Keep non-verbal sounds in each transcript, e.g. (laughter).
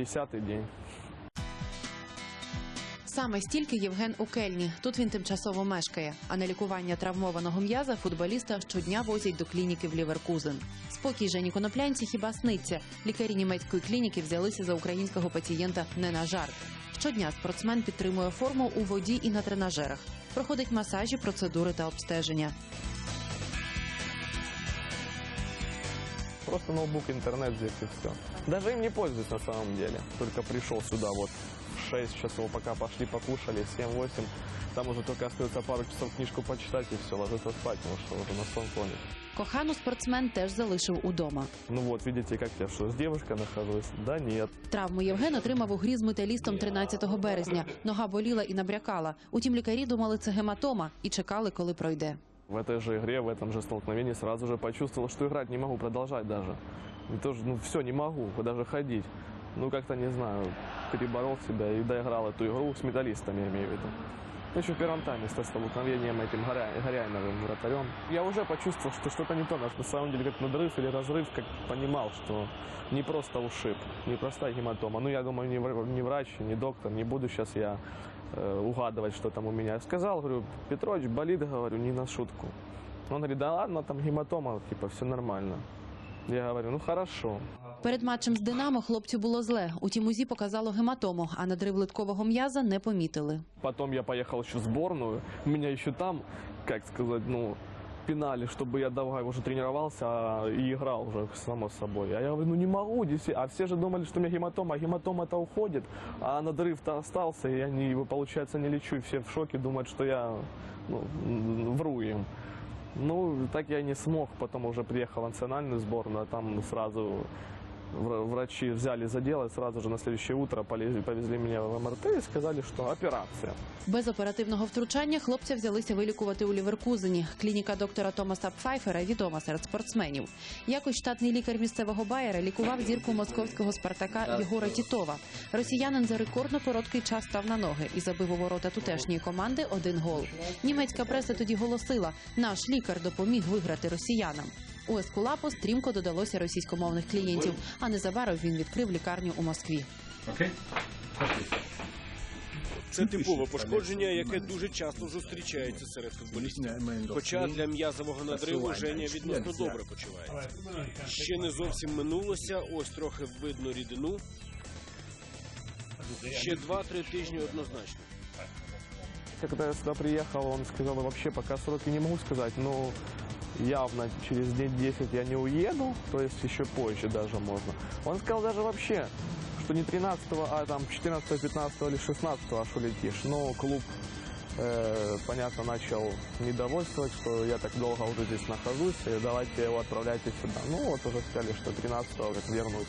50-й день. Саме стільки Євген у Кельні. Тут він тимчасово мешкає. А на лікування травмованого м'яза футболіста щодня возять до клініки в Ліверкузен. Спокій Жені Коноплянці хіба сниться. Лікарі німецької клініки взялися за українського пацієнта не на жарт. Щодня спортсмен підтримує форму у воді і на тренажерах. Проходить масажі, процедури та обстеження. Просто ноутбук, интернет здесь и все. Даже им не пользуюсь на самом деле. Только пришел сюда вот в 6 часов, пока пошли покушали, 7-8. Там уже только остается пару часов книжку почитать и все, ложиться спать, потому что уже на сон клонит. Кохану спортсмен теж залишив удома. Ну вот, видите, как я что, с девушкой нахожусь? Да нет. Травму Євген отримав у грі з металістом 13 березня. Нога боліла і набрякала. Утім, лікарі думали, це гематома і чекали, коли пройде. В этой же игре, в этом же столкновении сразу же почувствовал, что играть не могу, продолжать даже. И тоже, ну все, не могу, даже ходить. Ну как-то, не знаю, переборол себя и доиграл эту игру с металлистами, я имею в виду. Еще в первом тайме с столкновением этим Горя... Горяйновым вратарем. Я уже почувствовал, что что-то не то. На самом деле, как надрыв или разрыв, как понимал, что не просто ушиб, не простая гематома. Ну, я думаю, не, вр- не врач, не доктор, не буду сейчас я угадывать, что там у меня. Сказал, говорю, Петрович, болит, говорю, не на шутку. Он говорит, да ладно, там гематома, типа, все нормально. Я говорю, ну хорошо. Перед матчем з Динамо хлопцю було зле. Утім, УЗІ показало гематому, а надрив литкового м'яза не помітили. Потом я поехал еще в сборную. Меня еще там, как сказать, ну, пинали, чтобы я давай уже тренировался а, и играл уже, само собой. А я говорю, ну не могу. А все же думали, что у меня гематома, а гематома-то уходит, а надрыв-то остался, и я не, получается, не лечу. И все в шоке думают, что я ну, вру им. Ну, так я не смог. Потом уже приехал в национальную сборную, а там сразу врачи взяли за дело, сразу же на следующее утро полезли- повезли меня в МРТ и сказали, что операция. Без оперативного втручання хлопця взялися вилікувати у Ліверкузені. Клініка доктора Томаса Пфайфера відома серед спортсменів. Якось штатний лікар місцевого Байера лікував зірку московського спартака Єгора Тітова. Росіянин за рекордно короткий час став на ноги і забив у ворота тутешньої команди один гол. Німецька преса тоді голосила: наш лікар допоміг виграти росіянам. У Ескулапо стрімко додалося російськомовних клієнтів, а незабаром він відкрив лікарню у Москві. Це типове пошкодження, яке дуже часто зустрічається серед футболістів. Хоча для м'язового надриву Женя відносно добре почувається. Ще не зовсім минулося, ось трохи видно рідину. Ще два-три тижні однозначно. Когда я сюда приехал, он сказал, вообще пока сроки не могу сказать, но явно через дней 10 я не уеду, то есть еще позже даже можно. Он сказал даже вообще, что не 13 а там 14 15 или 16 аж улетишь. Но клуб, э, понятно, начал недовольствовать, что я так долго уже здесь нахожусь, и давайте его отправляйте сюда. Ну вот уже сказали, что 13 говорит, вернусь.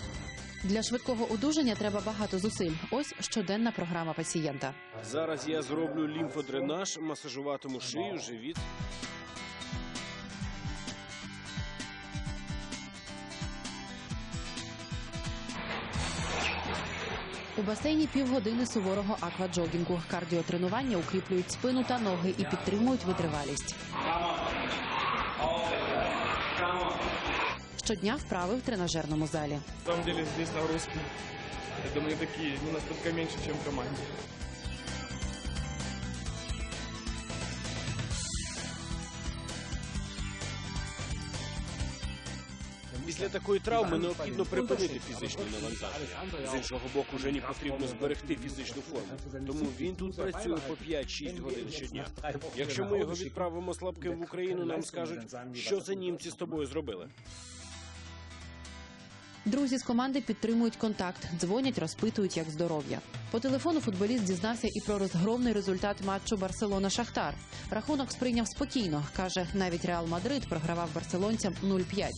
Для швидкого одужання треба багато зусиль. Ось щоденна програма пацієнта. Зараз я зроблю лімфодренаж, масажуватиму шию, живіт. У басейні півгодини суворого акваджогінгу. Кардіотренування укріплюють спину та ноги і підтримують витривалість. Щодня вправи в тренажерному залі. На самом деле здесь нагрузки, я думаю, такі ну, настільки менше, ніж в команде. Після такої травми необхідно припинити фізичне навантаження. З іншого боку, Жені потрібно зберегти фізичну форму. Тому він тут працює по 5-6 годин щодня. Якщо ми його відправимо слабким в Україну, нам скажуть, що за німці з тобою зробили. Друзі з команди підтримують контакт, дзвонять, розпитують, як здоров'я. По телефону футболіст дізнався і про розгромний результат матчу Барселона-Шахтар. Рахунок сприйняв спокійно. каже, навіть Реал Мадрид програвав барселонцям 0-5.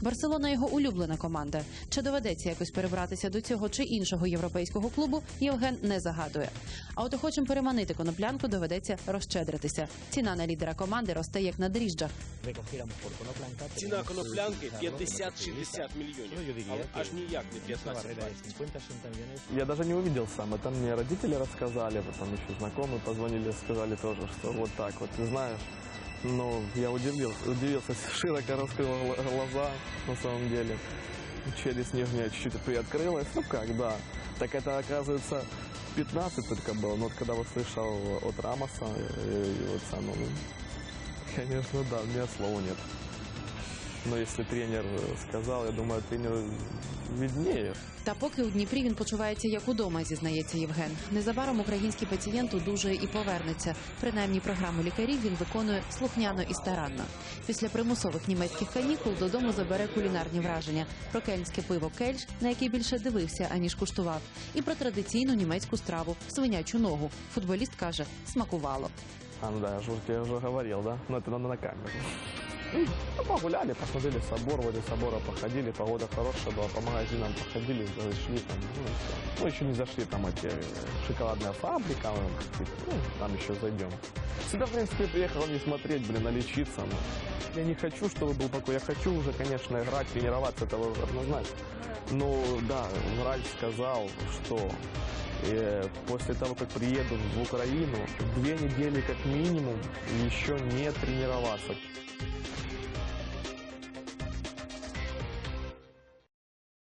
Барселона його улюблена команда. Чи доведеться якось перебратися до цього чи іншого європейського клубу? Євген не загадує. А от охочим переманити коноплянку доведеться розщедритися. Ціна на лідера команди росте як на дріжджах. Ціна коноплянки 50-60 мільйонів, але аж ніяк не 15-20. Я даже не увидел сам. Это мне родители рассказали, потом еще знакомые позвонили, сказали тоже, что вот так вот, ты знаешь. Ну, я удивился, удивился, (laughs) широко раскрыл гла- глаза, на самом деле. челюсть нижняя чуть-чуть приоткрылась. Ну как, да. Так это, оказывается, 15 только было. Но вот когда услышал от Рамоса и, и вот сам, ну, конечно, да, у меня слова нет. Но если тренер сказал, я думаю, тренеру виднее. Та поки у Дніпрі він почувається як удома, зізнається Євген. Незабаром український пацієнт одужує і повернеться. Принаймні програму лікарів він виконує слухняно і старанно. Після примусових німецьких канікул додому забере кулінарні враження про кельнське пиво кельш, на яке більше дивився аніж куштував, і про традиційну німецьку страву свинячу ногу. Футболіст каже, смакувало. А, ну да, я же, я уже говорил, да? Но это надо на камеру. Ну, погуляли, посмотрели собор, возле собора походили, погода хорошая была, по магазинам походили, зашли там, ну, и всё. Ну, еще не зашли там эти э, шоколадная фабрика, ну, там еще зайдем. Сюда, в принципе, приехал не смотреть, блин, а лечиться. ну. Я не хочу, чтобы был такой, я хочу уже, конечно, играть, тренироваться, это однозначно. Но, да, врач сказал, что э, после того, как приеду в Украину, две недели как минимум еще не тренироваться.